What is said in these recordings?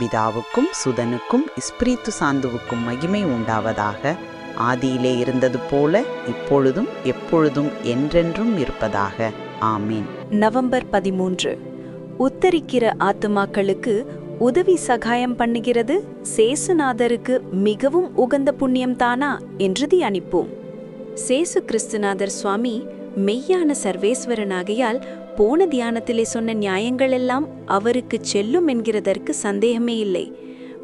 பிதாவுக்கும் சுதனுக்கும் இஸ்பிரித்து சாந்துவுக்கும் மகிமை உண்டாவதாக ஆதியிலே இருந்தது போல இப்பொழுதும் எப்பொழுதும் என்றென்றும் இருப்பதாக. ஆமீன். நவம்பர் பதிமூன்று. உத்தரிக்கிற ஆத்துமாக்களுக்கு உதவி சகாயம் பண்ணுகிறது சேசுநாதருக்கு மிகவும் உகந்த புண்ணியம்தானா என்று தியானிப்போம். சேசு கிறிஸ்துநாதர் சுவாமி மெய்யான சர்வேஸ்வரனாகையால் போன தியானத்திலே சொன்ன நியாயங்கள் எல்லாம் அவருக்கு செல்லும் என்கிறதற்கு சந்தேகமே இல்லை.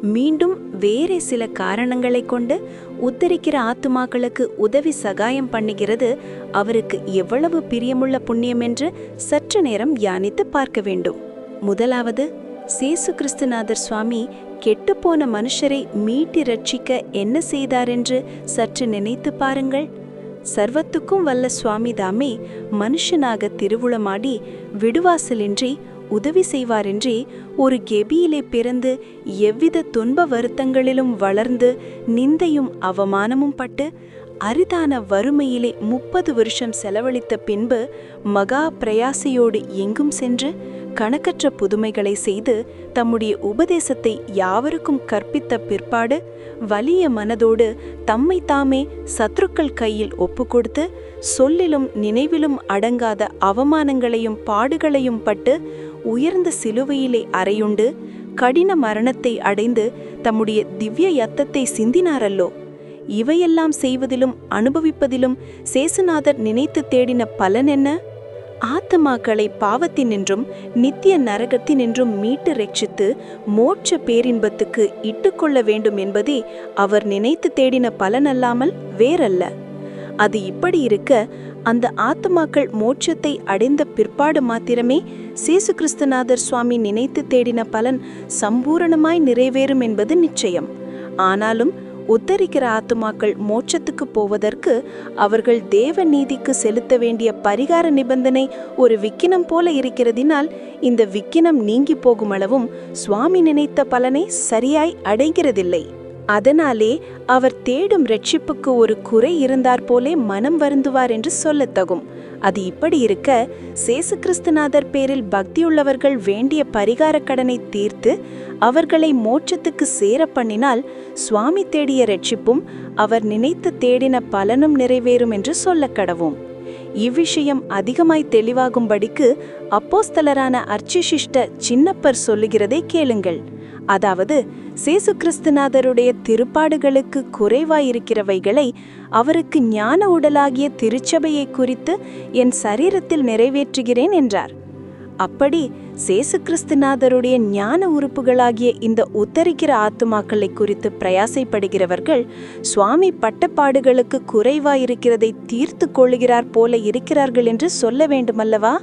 மீண்டும் வேறே சில காரணங்களைக் கொண்டு உத்தரிக்கிற ஆத்துமாக்களுக்கு உதவி சகாயம் பண்ணுகிறது அவருக்கு எவ்வளவு பிரியமுள்ள புண்ணியம் என்று சற்று நேரம் யானித்து பார்க்க வேண்டும். முதலாவது சேசு கிறிஸ்துநாதர் சுவாமி கெட்டுப்போன மனுஷரை மீட்டி ரட்சிக்க என்ன செய்தார் என்று சற்று நினைத்து பாருங்கள். சர்வத்துக்கும் வல்ல சுவாமி தாமே மனுஷனாக திருவுளமாடி விடுவாசலின்றி உதவி செய்வாரின்றி ஒரு கெபியிலே பிறந்து எவ்வித துன்ப வருத்தங்களிலும் வளர்ந்து நிந்தையும் அவமானமும் பட்டு அரிதான வறுமையிலே முப்பது வருஷம் செலவழித்த பின்பு மகா பிரயாசையோடு எங்கும் சென்று கணக்கற்ற புதுமைகளை செய்து தம்முடைய உபதேசத்தை யாவருக்கும் கற்பித்த பிற்பாடு வலிய மனதோடு தம்மை தாமே சத்ருக்கள் கையில் ஒப்புக்கொடுத்து சொல்லிலும் நினைவிலும் அடங்காத அவமானங்களையும் பாடுகளையும் பட்டு உயர்ந்த சிலுவையிலே அறையுண்டு கடின மரணத்தை அடைந்து தம்முடைய திவ்ய யத்தத்தை சிந்தினாரல்லோ? இவையெல்லாம் செய்வதிலும் அனுபவிப்பதிலும் சேசுநாதர் நினைத்து தேடின பலன் என்ன? ஆத்துமாக்களை பாவத்தினின்றும் நித்திய நரகத்தினின்றும் மீட்டு ரட்சித்து மோட்ச பேரின்பத்துக்கு இட்டுக்கொள்ள வேண்டும் என்பதே அவர் நினைத்து தேடின பலனல்லாமல் வேறல்ல. அது இப்படி இருக்க அந்த ஆத்துமாக்கள் மோட்சத்தை அடைந்த பிற்பாடு மாத்திரமே சேசு கிறிஸ்துநாதர் சுவாமி நினைத்து தேடின பலன் சம்பூரணமாய் நிறைவேறும் என்பது நிச்சயம். ஆனாலும் உத்தரிக்கிற ஆத்துமாக்கள் மோட்சத்துக்கு போவதற்கு அவர்கள் தேவ நீதிக்கு செலுத்த வேண்டிய பரிகார நிபந்தனை ஒரு விக்கினம் போல இருக்கிறதினால் இந்த விக்கினம் நீங்கி போகுமளவும் சுவாமி நினைத்த பலனை சரியாய் அடைகிறதில்லை. அதனாலே அவர் தேடும் ரட்சிப்புக்கு ஒரு குறை இருந்தார் போலே மனம் வருந்துவார் என்று சொல்லத்தகும். அது இப்படி இருக்க சேசு கிறிஸ்துநாதர் பேரில் பக்தியுள்ளவர்கள் வேண்டிய பரிகார கடனை தீர்த்து அவர்களை மோட்சத்துக்கு சேர பண்ணினால் சுவாமி தேடிய ரட்சிப்பும் அவர் நினைத்து தேடின பலனும் நிறைவேறும் என்று சொல்ல கடவோம் இவ்விஷயம் அதிகமாய் தெளிவாகும்படிக்கு அப்போஸ்தலரான அர்ச்சிசிஷ்ட சின்னப்பர் சொல்லுகிறதை கேளுங்கள். அதாவது சேசு கிறிஸ்துநாதருடைய திருப்பாடுகளுக்கு குறைவாயிருக்கிறவைகளை அவருக்கு ஞான உடலாகிய திருச்சபையை குறித்து என் சரீரத்தில் நிறைவேற்றுகிறேன் என்றார். அப்படி சேசு கிறிஸ்துநாதருடைய ஞான உறுப்புகளாகிய இந்த உத்தரிக்கிற ஆத்துமாக்களை குறித்து பிரயாசைப்படுகிறவர்கள் சுவாமி பட்டப்பாடுகளுக்கு குறைவாயிருக்கிறதை தீர்த்து கொள்ளுகிறார் போல இருக்கிறார்கள் என்று சொல்ல வேண்டுமல்லவா?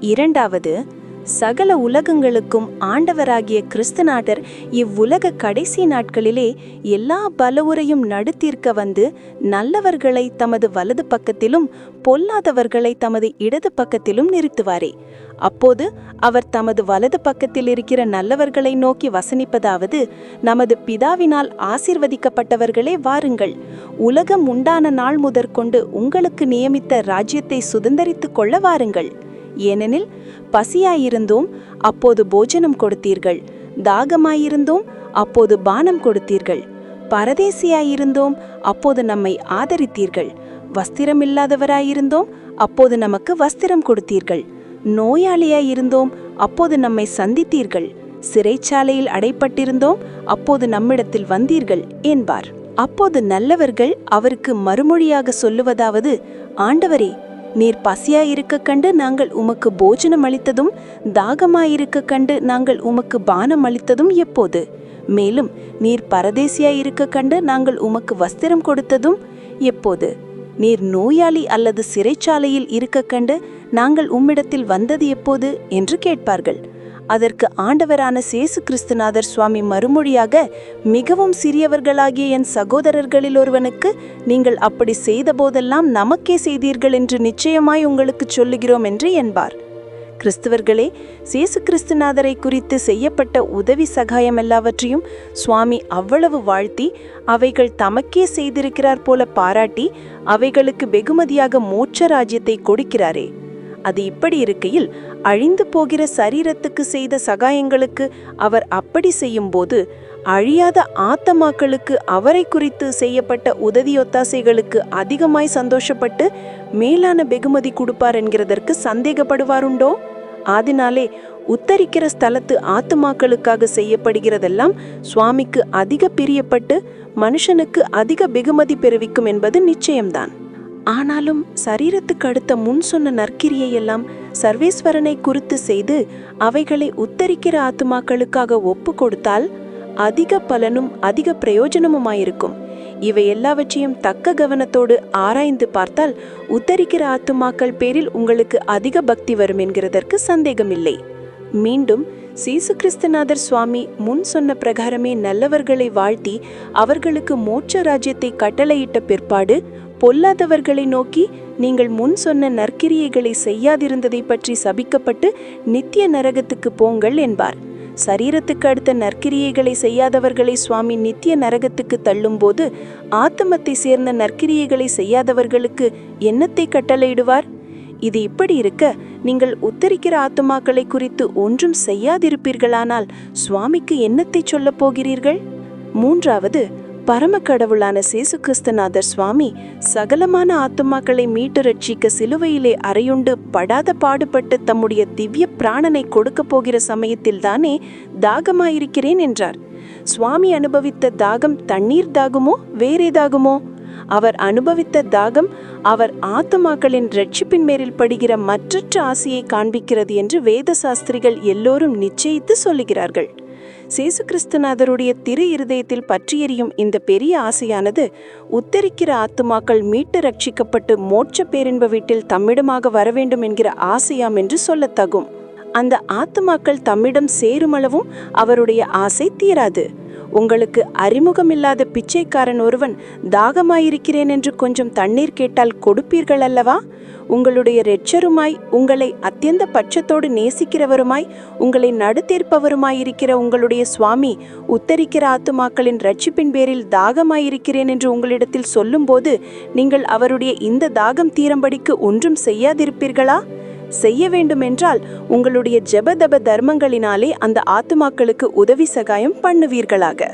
இரண்டாவது சகல உலகங்களுக்கும் ஆண்டவராகிய கிறிஸ்துநாதர் இவ்வுலக கடைசி நாட்களிலே எல்லா பலவுரையும் நடுத்தீர்க்க வந்து நல்லவர்களை தமது வலது பக்கத்திலும் பொல்லாதவர்களை தமது இடது பக்கத்திலும் நிறுத்துவாரே. அப்போது அவர் தமது வலது பக்கத்தில் இருக்கிற நல்லவர்களை நோக்கி வசனிப்பதாவது நமது பிதாவினால் ஆசிர்வதிக்கப்பட்டவர்களே வாருங்கள். உலகம் உண்டான நாள் முதற்கொண்டு உங்களுக்கு நியமித்த ராஜ்யத்தை சுதந்தரித்துக் கொள்ள வாருங்கள். ஏனெனில் பசியாயிருந்தோம் அப்போது போஜனம் கொடுத்தீர்கள். தாகமாயிருந்தோம் அப்போது பானம் கொடுத்தீர்கள். பரதேசியாயிருந்தோம் அப்போது நம்மை ஆதரித்தீர்கள். வஸ்திரமில்லாதவராயிருந்தோம் அப்போது நமக்கு வஸ்திரம் கொடுத்தீர்கள். நோயாளியாயிருந்தோம் அப்போது நம்மை சந்தித்தீர்கள். சிறைச்சாலையில் அடைப்பட்டிருந்தோம் அப்போது நம்மிடத்தில் வந்தீர்கள் என்பார். அப்போது நல்லவர்கள் அவருக்கு மறுமொழியாக சொல்லுவதாவது ஆண்டவரே நீர் பசியாயிருக்க கண்டு நாங்கள் உமக்கு போஜனம் அளித்ததும் தாகமாயிருக்க கண்டு நாங்கள் உமக்கு பானம் அளித்ததும் எப்போது? மேலும் நீர் பரதேசியாயிருக்க கண்டு நாங்கள் உமக்கு வஸ்திரம் கொடுத்ததும் எப்போது? நீர் நோயாளி அல்லது சிறைச்சாலையில் இருக்க கண்டு நாங்கள் உம்மிடத்தில் வந்தது எப்போது என்று கேட்பார்கள். அதற்கு ஆண்டவரான சேசு கிறிஸ்துநாதர் சுவாமி மறுமொழியாக மிகவும் சிறியவர்களாகிய என் சகோதரர்களில் ஒருவனுக்கு நீங்கள் அப்படி செய்தபோதெல்லாம் நமக்கே செய்தீர்கள் என்று நிச்சயமாய் உங்களுக்கு சொல்லுகிறோம் என்று என்பார். கிறிஸ்தவர்களே சேசு கிறிஸ்துநாதரை குறித்து செய்யப்பட்ட உதவி சகாயம் எல்லாவற்றையும் சுவாமி அவ்வளவு வாழ்த்தி அவைகள் தமக்கே செய்திருக்கிறார் போல பாராட்டி அவைகளுக்கு வெகுமதியாக மோட்ச ராஜ்யத்தை கொடுக்கிறாரே. அது இப்படி இருக்கையில் அழிந்து போகிற சரீரத்துக்கு செய்த சகாயங்களுக்கு அவர் அப்படி செய்யும்போது அழியாத ஆத்தமாக்களுக்கு அவரை குறித்து செய்யப்பட்ட உதவி ஒத்தாசைகளுக்கு அதிகமாய் சந்தோஷப்பட்டு மேலான வெகுமதி கொடுப்பார் என்கிறதற்கு சந்தேகப்படுவாருண்டோ? ஆதினாலே உத்தரிக்கிற ஸ்தலத்து ஆத்துமாக்களுக்காக செய்யப்படுகிறதெல்லாம் சுவாமிக்கு அதிக பிரியப்பட்டு மனுஷனுக்கு அதிக வெகுமதி பெறுவிக்கும் என்பது நிச்சயம்தான். ஆனாலும் சரீரத்துக்கு அடுத்த முன் சொன்ன நற்கிரியையெல்லாம் சர்வேஸ்வரனை குறித்து செய்து அவைகளை உத்தரிக்கிற ஆத்துமாக்களுக்காக ஒப்பு கொடுத்தால் அதிக பலனும் அதிக பிரயோஜனமுமாயிருக்கும். இவை எல்லாவற்றையும் தக்க கவனத்தோடு ஆராய்ந்து பார்த்தால் உத்தரிக்கிற ஆத்துமாக்கள் பேரில் உங்களுக்கு அதிக பக்தி வரும் என்கிறதற்கு சந்தேகமில்லை. மீண்டும் சீசு கிறிஸ்தநாதர் சுவாமி முன் சொன்ன பிரகாரமே நல்லவர்களை வாழ்த்தி அவர்களுக்கு மோட்ச ராஜ்யத்தை கட்டளையிட்ட பிற்பாடு பொல்லாதவர்களை நோக்கி நீங்கள் முன் சொன்ன நற்கிரியைகளை செய்யாதிருந்ததை பற்றி சபிக்கப்பட்டு நித்திய நரகத்துக்கு போங்கள் என்பார். சரீரத்துக்கு அடுத்த நற்கிரியைகளை செய்யாதவர்களை சுவாமி நித்திய நரகத்துக்கு தள்ளும்போது ஆத்தமத்தை சேர்ந்த நற்கிரியைகளை செய்யாதவர்களுக்கு என்னத்தை கட்டளையிடுவார்? இது இப்படி இருக்க நீங்கள் உத்தரிக்கிற ஆத்துமாக்களை குறித்து ஒன்றும் செய்யாதிருப்பீர்களானால் சுவாமிக்கு என்னத்தை சொல்லப் போகிறீர்கள்? மூன்றாவது பரம கடவுளான சேசு கிறிஸ்தநாதர் சுவாமி சகலமான ஆத்துமாக்களை மீட்டு ரட்சிக்க சிலுவையிலே அறையுண்டு படாத பாடுபட்டு தம்முடைய திவ்ய பிராணனை கொடுக்கப் போகிற சமயத்தில்தானே தாகமாயிருக்கிறேன் என்றார். சுவாமி அனுபவித்த தாகம் தண்ணீர் தாகுமோ வேறேதாகுமோ? அவர் அனுபவித்த தாகம் அவர் ஆத்துமாக்களின் ரட்சிப்பின் மேலில் படுகிற மற்றற்ற ஆசையை காண்பிக்கிறது என்று வேத சாஸ்திரிகள் எல்லோரும் நிச்சயித்து சொல்லுகிறார்கள். சேசு கிறிஸ்துநாதருடைய திரு இருதயத்தில் பற்றியெறியும் இந்த பெரிய ஆசையானது உத்தரிக்கிற ஆத்துமாக்கள் மீட்டு ரட்சிக்கப்பட்டு மோட்ச பேரின்ப வீட்டில் தம்மிடமாக வர வேண்டும் என்கிற ஆசையாம் என்று சொல்லத்தகும். அந்த ஆத்துமாக்கள் தம்மிடம் சேருமளவும் அவருடைய ஆசை தீராது. உங்களுக்கு அறிமுகமில்லாத பிச்சைக்காரன் ஒருவன் தாகமாயிருக்கிறேன் என்று கொஞ்சம் தண்ணீர் கேட்டால் கொடுப்பீர்கள் அல்லவா? உங்களுடைய ரெச்சருமாய் உங்களை அத்தியந்த பட்சத்தோடு நேசிக்கிறவருமாய் உங்களை நடுத்தேற்பவருமாயிருக்கிற உங்களுடைய சுவாமி உத்தரிக்கிற ஆத்துமாக்களின் ரட்சிப்பின் பேரில் தாகமாயிருக்கிறேன் என்று உங்களிடத்தில் சொல்லும்போது நீங்கள் அவருடைய இந்த தாகம் தீரம்படிக்கு ஒன்றும் செய்யாதிருப்பீர்களா? செய்ய வேண்டுமென்றால் உங்களுடைய ஜெபதப தர்மங்களினாலே அந்த ஆத்துமாக்களுக்கு உதவி சகாயம் பண்ணுவீர்களாக.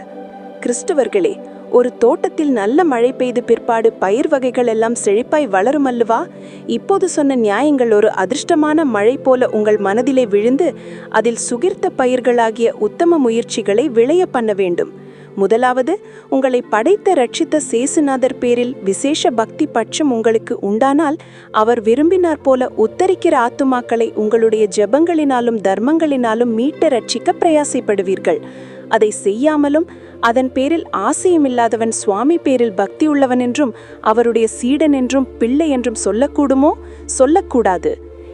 கிறிஸ்துவர்களே ஒரு தோட்டத்தில் நல்ல மழை பெய்து பிற்பாடு பயிர் வகைகள் எல்லாம் செழிப்பாய் வளரும் அல்லவா? இப்போது சொன்ன நியாயங்கள் ஒரு அதிர்ஷ்டமான மழை போல உங்கள் மனதிலே விழுந்து அதில் சுகிர்த்த பயிர்களாகிய உத்தம முயற்சிகளை விளைய பண்ண வேண்டும். முதலாவது உங்களை படைத்த ரட்சித்த சேசுநாதர் பேரில் விசேஷ பக்தி பட்சம் உங்களுக்கு உண்டானால் அவர் விரும்பினார் போல உத்தரிக்கிற ஆத்துமாக்களை உங்களுடைய ஜெபங்களினாலும் தர்மங்களினாலும் மீட்ட ரட்சிக்க பிரயாசைப்படுவீர்கள். அதை செய்யாமலும் அதன் பேரில் ஆசையமில்லாதவன் சுவாமி பேரில் பக்தி உள்ளவன் என்றும் அவருடைய சீடன் என்றும் பிள்ளை என்றும் சொல்லக்கூடுமோ? சொல்லக்கூடாது.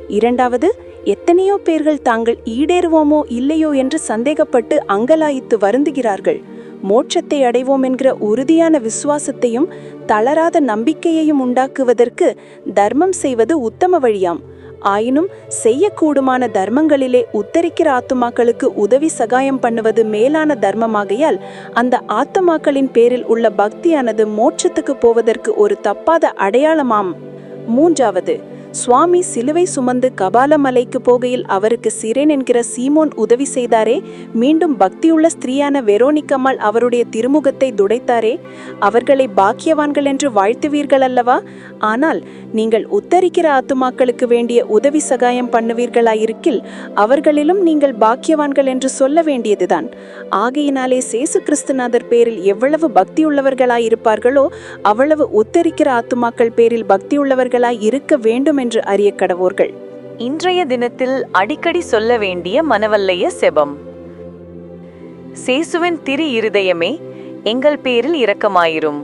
இரண்டாவது எத்தனையோ பேர்கள் தாங்கள் ஈடேறுவோமோ இல்லையோ என்று சந்தேகப்பட்டு அங்கலாயித்து வருந்துகிறார்கள். மோட்சத்தை அடைவோம் என்கிற உறுதியான விசுவாசத்தையும் தளராத நம்பிக்கையையும் உண்டாக்குவதற்கு தர்மம் செய்வது உத்தம வழியாம். ஆயினும் செய்யக்கூடுமான தர்மங்களிலே உத்தரிக்கிற ஆத்துமாக்களுக்கு உதவி சகாயம் பண்ணுவது மேலான தர்மமாகையால் அந்த ஆத்துமாக்களின் பேரில் உள்ள பக்தியானது மோட்சத்துக்கு போவதற்கு ஒரு தப்பாத அடையாளமாம். மூன்றாவது சுவாமி சிலுவை சுமந்து கபாலமலைக்கு போகையில் அவருக்கு சிரேன் என்கிற சீமோன் உதவி செய்தாரே. மீண்டும் பக்தியுள்ள ஸ்திரீயான வெரோனிக்கம்மாள் அவருடைய திருமுகத்தை துடைத்தாரே. அவர்களை பாக்கியவான்கள் என்று வாழ்த்துவீர்கள் அல்லவா? ஆனால் நீங்கள் உத்தரிக்கிற ஆத்துமாக்களுக்கு வேண்டிய உதவி சகாயம் பண்ணுவீர்களாயிருக்கில் அவர்களிலும் நீங்கள் பாக்கியவான்கள் என்று சொல்ல வேண்டியதுதான். ஆகையினாலே சேசு கிறிஸ்துநாதர் பேரில் எவ்வளவு பக்தியுள்ளவர்களாயிருப்பார்களோ அவ்வளவு உத்தரிக்கிற ஆத்துமாக்கள் பேரில் பக்தியுள்ளவர்களாய் இருக்க வேண்டும் என்று அறிய கடவோர்கள். இன்றைய தினத்தில் அடிக்கடி சொல்ல வேண்டிய மனவல்லைய செபம். சேசுவின் திரு இருதயமே எங்கள் பேரில் இரக்கமாயிரும்.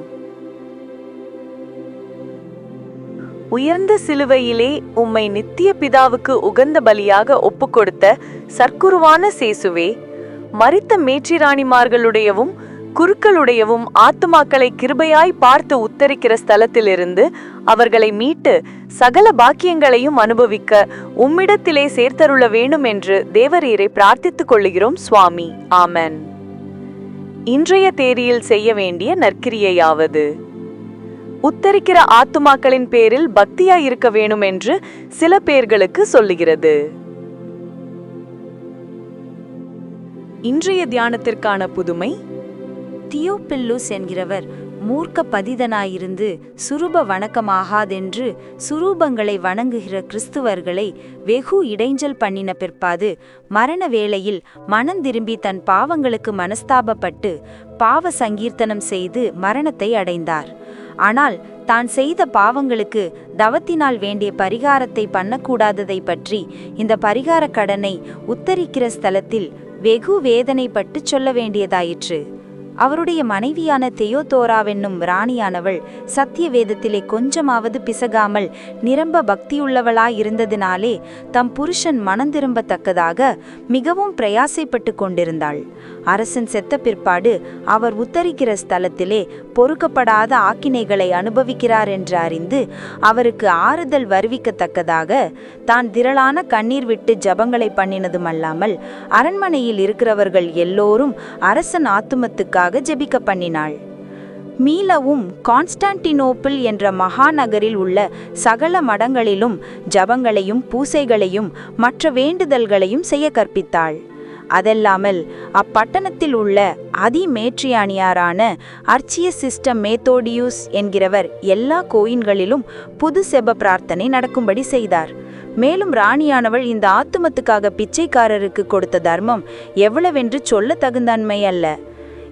உயர்ந்த சிலுவையிலே உம்மை நித்திய பிதாவுக்கு உகந்த பலியாக ஒப்புக்கொடுத்த சர்க்குருவான சேசுவே மறித்த மேற்றிராணிமார்களுடையவும் குருக்களுடையவும் ஆத்துமாக்களை கிருபையாய் பார்த்து உத்தரிக்கிற ஸ்தலத்திலிருந்து அவர்களை மீட்டு சகல பாக்கியங்களையும் அனுபவிக்க உம்மிடத்திலே சேர்த்தருள வேண்டும் என்று தேவரீரை பிரார்த்தித்துக் கொள்ளுகிறோம் சுவாமி. ஆமன். இன்றைய தேரியில் செய்ய வேண்டிய நற்கிரியையாவது. உத்தரிக்கிற ஆத்துமாக்களின் பேரில் பக்தியாய் இருக்க வேணும் என்று சில பேர்களுக்கு சொல்லுகிறது. இன்றைய தியானத்திற்கான புதுமை தியோபில்லுஸ் என்கிறவர் மூர்க்க பதிதனாயிருந்து சுரூப வணக்கமாகாதென்று சுரூபங்களை வணங்குகிற கிறிஸ்துவர்களை வெகு இடைஞ்சல் பண்ணின பிற்பாது மரண வேளையில் மனம் திரும்பி தன் பாவங்களுக்கு மனஸ்தாபப்பட்டு பாவ சங்கீர்த்தனம் செய்து மரணத்தை அடைந்தார். ஆனால் தான் செய்த பாவங்களுக்கு தவத்தினால் வேண்டிய பரிகாரத்தை பண்ணக்கூடாததை பற்றி இந்த பரிகார கடனை உத்தரிக்கிற ஸ்தலத்தில் வெகு வேதனைப்பட்டு சொல்ல வேண்டியதாயிற்று. அவருடைய மனைவியான தெயோதோராவென்னும் ராணியானவள் சத்திய வேதத்திலே கொஞ்சமாவது பிசகாமல் நிரம்ப பக்தியுள்ளவளாயிருந்ததினாலே தம் புருஷன் மனந்திரும்பத்தக்கதாக மிகவும் பிரயாசைப்பட்டு கொண்டிருந்தாள். அரசன் செத்த பிற்பாடு அவர் உத்தரிக்கிற ஸ்தலத்திலே பொறுக்கப்படாத ஆக்கினைகளை அனுபவிக்கிறார் என்று அறிந்து அவருக்கு ஆறுதல் வருவிக்கத்தக்கதாக தான் திரளான கண்ணீர் விட்டு ஜபங்களை பண்ணினதுமல்லாமல் அரண்மனையில் இருக்கிறவர்கள் எல்லோரும் அரசன் ஆத்துமத்துக்காக ஜெபிக்க பண்ணினாள். மீளவும் கான்ஸ்டான்டினோப்பிள் என்ற மகாநகரில் உள்ள சகல மடங்களிலும் ஜபங்களையும் பூசைகளையும் மற்ற வேண்டுதல்களையும் செய்ய கற்பித்தாள். அதல்லாமல் அப்பட்டணத்தில் உள்ள அதிமேற்றியானியாரான அர்ச்சிய சிஸ்டம் மேத்தோடியூஸ் என்கிறவர் எல்லா கோயின்களிலும் புது செப பிரார்த்தனை நடக்கும்படி செய்தார். மேலும் ராணியானவள் இந்த ஆத்துமத்துக்காக பிச்சைக்காரருக்கு கொடுத்த தர்மம் எவ்வளவென்று சொல்ல தகுந்தன்மை அல்ல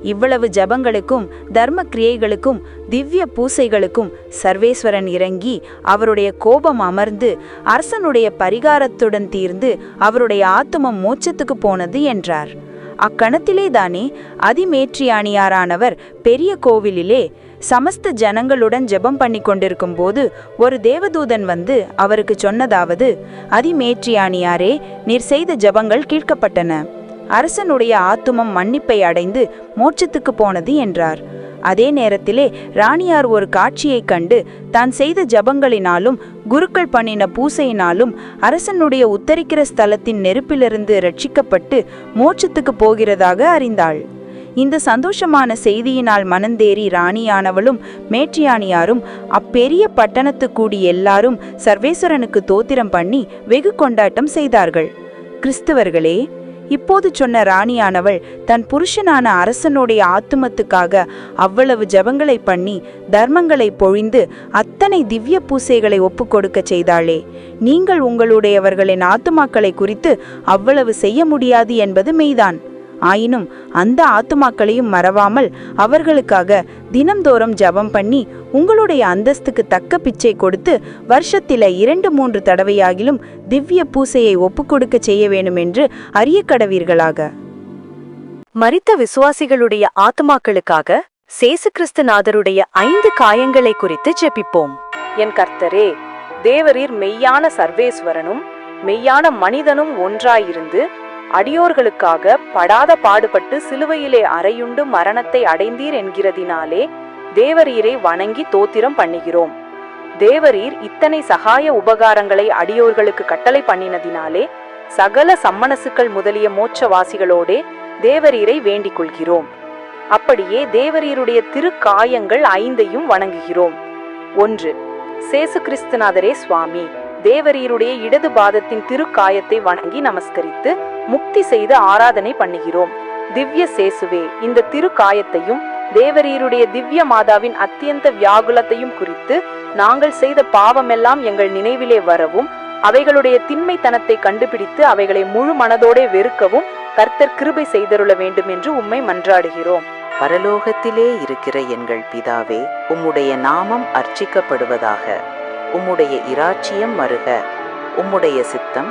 இவ்வளவு ஜபங்களுக்கும் தர்ம கிரியைகளுக்கும் திவ்ய பூசைகளுக்கும் சர்வேஸ்வரன் இறங்கி அவருடைய கோபம் அமர்ந்து அரசனுடைய பரிகாரத்துடன் தீர்ந்து அவருடைய ஆத்துமம் மோட்சத்துக்கு போனது என்றார். அக்கணத்திலே தானே அதிமேற்றியானியாரானவர் பெரிய கோவிலிலே சமஸ்த ஜனங்களுடன் ஜெபம் பண்ணி கொண்டிருக்கும் போது ஒரு தேவதூதன் வந்து அவருக்கு சொன்னதாவது அதிமேற்றியானியாரே நீர் செய்த ஜெபங்கள் கீழ்க்கப்பட்டன அரசனுடைய ஆத்துமம் மன்னிப்பை அடைந்து மோட்சத்துக்கு போனது என்றார். அதே நேரத்திலே ராணியார் ஒரு காட்சியைக் கண்டு தான் செய்த ஜபங்களினாலும் குருக்கள் பண்ணின பூசையினாலும் அரசனுடைய உத்தரிக்கிற ஸ்தலத்தின் நெருப்பிலிருந்து ரட்சிக்கப்பட்டு மோட்சத்துக்கு போகிறதாக அறிந்தாள். இந்த சந்தோஷமான செய்தியினால் மனந்தேறி ராணியானவளும் மேற்றியானியாரும் அப்பெரிய பட்டணத்து கூடி எல்லாரும் சர்வேஸ்வரனுக்கு தோத்திரம் பண்ணி வெகு கொண்டாட்டம் செய்தார்கள். கிறிஸ்தவர்களே இப்போது சொன்ன ராணியானவள் தன் புருஷனான அரசனுடைய ஆத்துமத்துக்காக அவ்வளவு ஜபங்களை பண்ணி தர்மங்களை பொழிந்து அத்தனை திவ்ய பூசைகளை ஒப்புக்கொடுக்க செய்தாளே. நீங்கள் உங்களுடையவர்களின் ஆத்துமாக்களை குறித்து அவ்வளவு செய்ய முடியாது என்பது மெய்தான். ஆயினும் அந்த ஆத்துமாக்களையும் மறவாமல் அவர்களுக்காக தினம்தோறும் ஜபம் பண்ணி உங்களுடைய அந்தஸ்துக்கு தக்க பிச்சை கொடுத்து வருஷத்தில இரண்டு மூன்று தடவையாகிலும் திவ்ய பூசையை ஒப்புக்கொடுக்க செய்ய வேண்டும் என்று அறிய கடவீர்களாக. மறித்த விசுவாசிகளுடைய ஆத்மாக்களுக்காக சேசு கிறிஸ்துநாதருடைய ஐந்து காயங்களை குறித்து ஜெபிப்போம். என் கர்த்தரே தேவரீர் மெய்யான சர்வேஸ்வரனும் மெய்யான மனிதனும் ஒன்றாயிருந்து அடியோர்களுக்காக படாத பாடுபட்டு சிலுவையிலே அறையுண்டு மரணத்தை அடைந்தீர் என்கிறதினாலே தேவரீரை வணங்கி தோத்திரம் பண்ணுகிறோம். தேவரீர் இத்தனை சகாய உபகாரங்களை அடியோர்களுக்கு கட்டளை பண்ணினதினாலே சகல சம்மனசுக்கள் முதலிய மோட்சவாசிகளோடே தேவரீரை வேண்டிக் கொள்கிறோம் அப்படியே தேவரீருடைய திருக்காயங்கள் ஐந்தையும் வணங்குகிறோம். ஒன்று சேசு கிறிஸ்துநாதரே சுவாமி தேவரீருடைய இடது பாதத்தின் திருக்காயத்தை வணங்கி நமஸ்கரித்து முக்தி செய்து ஆராதனை பண்ணுகிறோம். திவ்ய சேசுவே இந்த திருக்காயத்தையும் தேவரீருடைய திவ்ய மாதாவின் அத்தியந்த வியாகுலத்தையும் குறித்து நாங்கள் செய்த பாவமெல்லாம் எங்கள் நினைவிலே வரவும் அவைகளுடைய திண்மைத்தனத்தை கண்டுபிடித்து அவைகளை முழு மனதோடே வெறுக்கவும் கர்த்தர் கிருபை செய்தருள வேண்டும் என்று உம்மை மன்றாடுகிறோம். பரலோகத்திலே இருக்கிற எங்கள் பிதாவே உம்முடைய நாமம் அர்ச்சிக்கப்படுவதாக உம்முடைய இராச்சியம் மருக உம்முடைய சித்தம்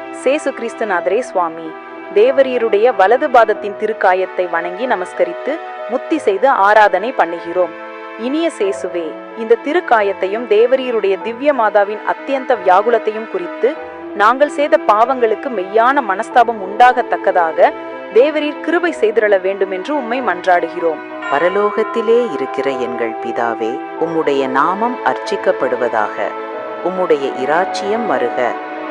சேசு கிறிஸ்துநாதரே சுவாமி. தேவரீருடைய வலது பாதத்தின் திருக்காயத்தை வணங்கி நமஸ்கரித்து முத்தி செய்து ஆராதனை பண்ணுகிறோம். இனிய சேசுவே இந்த திருக்காயத்தையும் தேவரீருடைய திவ்ய மாதாவின் அத்தியந்த வியாகுலத்தையும் குறித்து நாங்கள் செய்த பாவங்களுக்கு மெய்யான மனஸ்தாபம் உண்டாகத்தக்கதாக தேவரீர் கிருபை செய்திரள வேண்டும் என்று உம்மை மன்றாடுகிறோம். பரலோகத்திலே இருக்கிற எங்கள் பிதாவே உம்முடைய நாமம் அர்ச்சிக்கப்படுவதாக உம்முடைய இராச்சியம் வருக.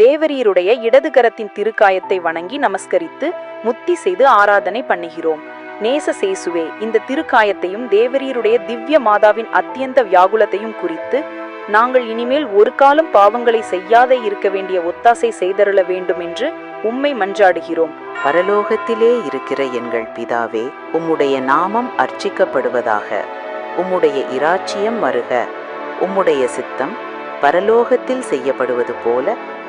தேவரீருடைய இடது கரத்தின் திருக்காயத்தை வணங்கி நமஸ்கரித்து முத்தி செய்து ஆராதனை பண்ணுகிறோம். நேச சேசுவே இந்த திருக்காயத்தையும் தேவரீருடைய திவ்ய மாதாவின் அத்தியந்த வியாகுலத்தையும் குறித்து நாங்கள் இனிமேல் ஒரு காலம் பாவங்களை செய்யாதே இருக்க வேண்டிய ஒத்தாசை செய்தருள வேண்டும் என்று உம்மை மன்றாடுகிறோம். பரலோகத்திலே இருக்கிற எங்கள் பிதாவே உம்முடைய நாமம் அர்ச்சிக்கப்படுவதாக உம்முடைய இராச்சியம் வருக உம்முடைய சித்தம் பரலோகத்தில் செய்யப்படுவது போல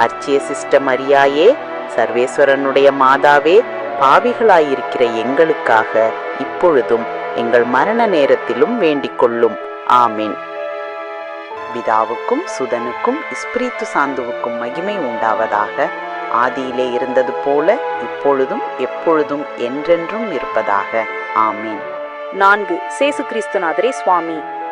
அர்ச்சிய சிஸ்ட மரியாயே சர்வேஸ்வரனுடைய மாதாவே பாவிகளாயிருக்கிற எங்களுக்காக இப்பொழுதும் எங்கள் மரண நேரத்திலும் வேண்டிக் கொள்ளும். ஆமீன். பிதாவுக்கும் சுதனுக்கும் இஸ்பிரித்து சாந்துவுக்கும் மகிமை உண்டாவதாக ஆதியிலே இருந்தது போல இப்பொழுதும் எப்பொழுதும் என்றென்றும் இருப்பதாக. ஆமீன். நான்கு. சேசு கிறிஸ்துநாதரே சுவாமி.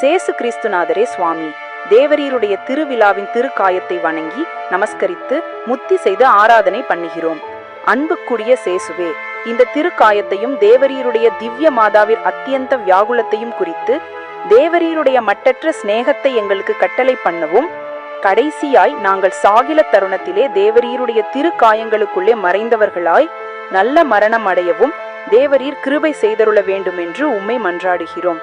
சேசு கிறிஸ்துநாதரே சுவாமி. தேவரீருடைய திருவிழாவின் திருக்காயத்தை வணங்கி நமஸ்கரித்து முத்தி செய்து ஆராதனை பண்ணுகிறோம். அன்புக்குரிய சேசுவே இந்த திருக்காயத்தையும் தேவரீருடைய திவ்ய மாதாவின் அத்தியந்த வியாகுலத்தையும் குறித்து தேவரீருடைய மட்டற்ற சிநேகத்தை எங்களுக்கு கட்டளை பண்ணவும் கடைசியாய் நாங்கள் சாகில தருணத்திலே தேவரீருடைய திருக்காயங்களுக்குள்ளே மறைந்தவர்களாய் நல்ல மரணம் அடையவும் தேவரீர் கிருபை செய்தருள வேண்டுமென்று உம்மை மன்றாடுகிறோம்.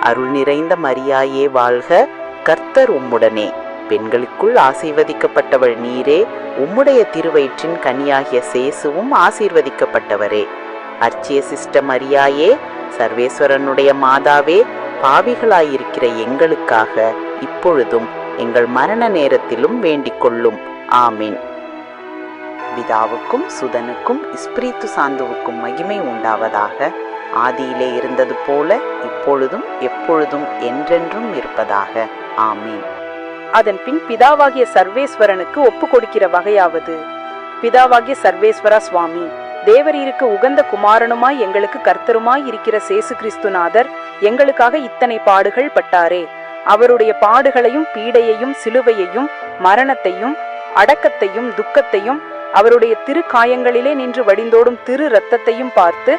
அருள் நிறைந்த மரியாயே வாழ்க கர்த்தர் உம்முடனே. பெண்களுக்குள் ஆசீர்வதிக்கப்பட்டவள் நீரே உம்முடைய திருவயிற்றின் கனியாகிய சேசுவும் ஆசீர்வதிக்கப்பட்டவரே. அர்ச்சிய சிஸ்ட மரியாயே சர்வேஸ்வரனுடைய மாதாவே பாவிகளாயிருக்கிற எங்களுக்காக இப்பொழுதும் எங்கள் மரண நேரத்திலும் வேண்டிக் கொள்ளும் ஆமீன். பிதாவுக்கும் சுதனுக்கும் இஸ்பிரித்து சாந்துவுக்கும் மகிமை உண்டாவதாக ஆதியிலே இருந்தது போல இப்பொழுதும் எப்பொழுதும் என்றென்றும் இருப்பதாக. ஆமீன். அதன் பின் பிதாவாகிய சர்வேஸ்வரனுக்கு ஒப்பு கொடுக்கிற வகையாவது. பிதாவாகிய சர்வேஸ்வரா சுவாமி தேவரீருக்கு உகந்த குமாரனுமாய் எங்களுக்கு கர்த்தருமாய் இருக்கிற சேசு கிறிஸ்துநாதர் எங்களுக்காக இத்தனை பாடுகள் பட்டாரே. அவருடைய பாடுகளையும் பீடையையும் சிலுவையையும் மரணத்தையும் அடக்கத்தையும் துக்கத்தையும் அவருடைய திரு காயங்களிலே நின்று வடிந்தோடும் திரு ரத்தத்தையும் பார்த்து